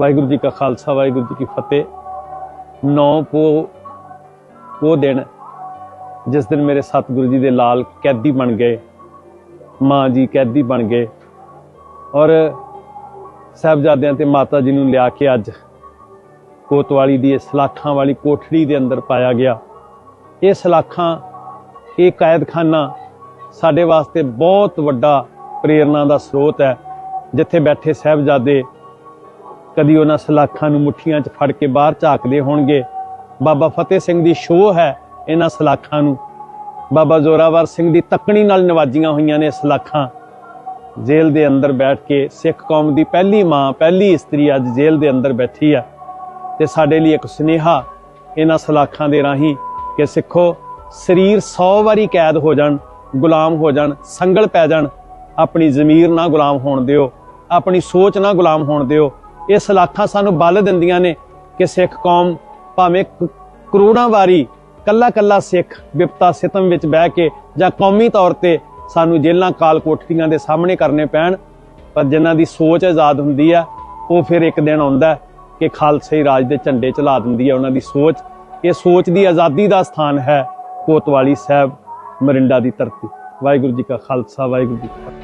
ਵਾਹਿਗੁਰੂ ਜੀ ਕਾ ਖਾਲਸਾ, ਵਾਹਿਗੁਰੂ ਜੀ ਕੀ ਫਤਿਹ। ਨੌ ਪੋ ਉਹ ਦਿਨ ਜਿਸ ਦਿਨ ਮੇਰੇ ਸਤਿਗੁਰੂ ਜੀ ਦੇ ਲਾਲ ਕੈਦੀ ਬਣ ਗਏ, ਮਾਂ ਜੀ ਕੈਦੀ ਬਣ ਗਏ। ਔਰ ਸਾਹਿਬਜ਼ਾਦਿਆਂ ਤੇ ਮਾਤਾ ਜੀ ਨੂੰ ਲਿਆ ਕੇ ਅੱਜ ਕੋਤਵਾਲੀ ਦੀ ਇਹ ਸਲਾਖਾਂ ਵਾਲੀ ਕੋਠੜੀ ਦੇ ਅੰਦਰ ਪਾਇਆ ਗਿਆ। ਇਹ ਸਲਾਖਾਂ, ਇਹ ਕੈਦਖਾਨਾ ਸਾਡੇ ਵਾਸਤੇ ਬਹੁਤ ਵੱਡਾ ਪ੍ਰੇਰਣਾ ਦਾ ਸਰੋਤ ਹੈ। ਜਿੱਥੇ ਬੈਠੇ ਸਾਹਿਬਜ਼ਾਦੇ ਕਦੀ ਉਹਨਾਂ ਸਲਾਖਾਂ ਨੂੰ ਮੁੱਠੀਆਂ 'ਚ ਫੜ ਕੇ ਬਾਹਰ ਝਾਕਦੇ ਹੋਣਗੇ। ਬਾਬਾ ਫਤਿਹ ਸਿੰਘ ਦੀ ਸ਼ੋਅ ਹੈ ਇਹਨਾਂ ਸਲਾਖਾਂ ਨੂੰ। ਬਾਬਾ ਜ਼ੋਰਾਵਰ ਸਿੰਘ ਦੀ ਤੱਕਣੀ ਨਾਲ ਨਵਾਜੀਆਂ ਹੋਈਆਂ ਨੇ ਸਲਾਖਾਂ। ਜੇਲ੍ਹ ਦੇ ਅੰਦਰ ਬੈਠ ਕੇ ਸਿੱਖ ਕੌਮ ਦੀ ਪਹਿਲੀ ਮਾਂ, ਪਹਿਲੀ ਇਸਤਰੀ ਅੱਜ ਜੇਲ੍ਹ ਦੇ ਅੰਦਰ ਬੈਠੀ ਆ। ਤੇ ਸਾਡੇ ਲਈ ਇੱਕ ਸੁਨੇਹਾ ਇਹਨਾਂ ਸਲਾਖਾਂ ਦੇ ਰਾਹੀਂ ਕਿ ਸਿੱਖੋ, ਸਰੀਰ 100 ਵਾਰੀ ਕੈਦ ਹੋ ਜਾਣ, ਗੁਲਾਮ ਹੋ ਜਾਣ, ਸੰਗਲ ਪੈ ਜਾਣ। ਆਪਣੀ ਜ਼ਮੀਰ ਨਾ ਗੁਲਾਮ ਹੋਣ ਦਿਓ, ਆਪਣੀ ਸੋਚ ਨਾ ਗੁਲਾਮ ਹੋਣ ਦਿਓ। ਇਹ ਸਲਾਖਾਂ ਸਾਨੂੰ ਬਲ ਦਿੰਦੀਆਂ ਨੇ ਕਿ ਸਿੱਖ ਕੌਮ ਭਾਵੇਂ ਕਰੋੜਾਂ ਵਾਰੀ ਕੱਲਾ ਕੱਲਾ ਸਿੱਖ ਵਿਪਤਾ ਸਿਤਮ ਵਿੱਚ ਬਹਿ ਕੇ ਜਾਂ ਕੌਮੀ ਤੌਰ ਤੇ ਸਾਨੂੰ ਜੇਲ੍ਹਾਂ ਕਾਲ ਕੋਠੜੀਆਂ ਦੇ ਸਾਹਮਣੇ ਕਰਨੇ ਪੈਣ, ਪਰ ਜਿਨ੍ਹਾਂ ਦੀ ਸੋਚ ਆਜ਼ਾਦ ਹੁੰਦੀ ਆ, ਉਹ ਫਿਰ ਇੱਕ ਦਿਨ ਆਉਂਦਾ ਕਿ ਖਾਲਸੇ ਰਾਜ ਦੇ ਝੰਡੇ ਚਲਾ ਦਿੰਦੀ ਹੈ ਉਹਨਾਂ ਦੀ ਸੋਚ। ਇਹ ਸੋਚ ਦੀ ਆਜ਼ਾਦੀ ਦਾ ਸਥਾਨ ਹੈ ਕੋਤਵਾਲੀ ਸਾਹਿਬ ਮਰਿੰਡਾ ਦੀ ਧਰਤੀ। ਵਾਹਿਗੁਰੂ ਜੀ ਕਾ ਖਾਲਸਾ, ਵਾਹਿਗੁਰੂ ਜੀ ਕੀ ਫਤਿਹ।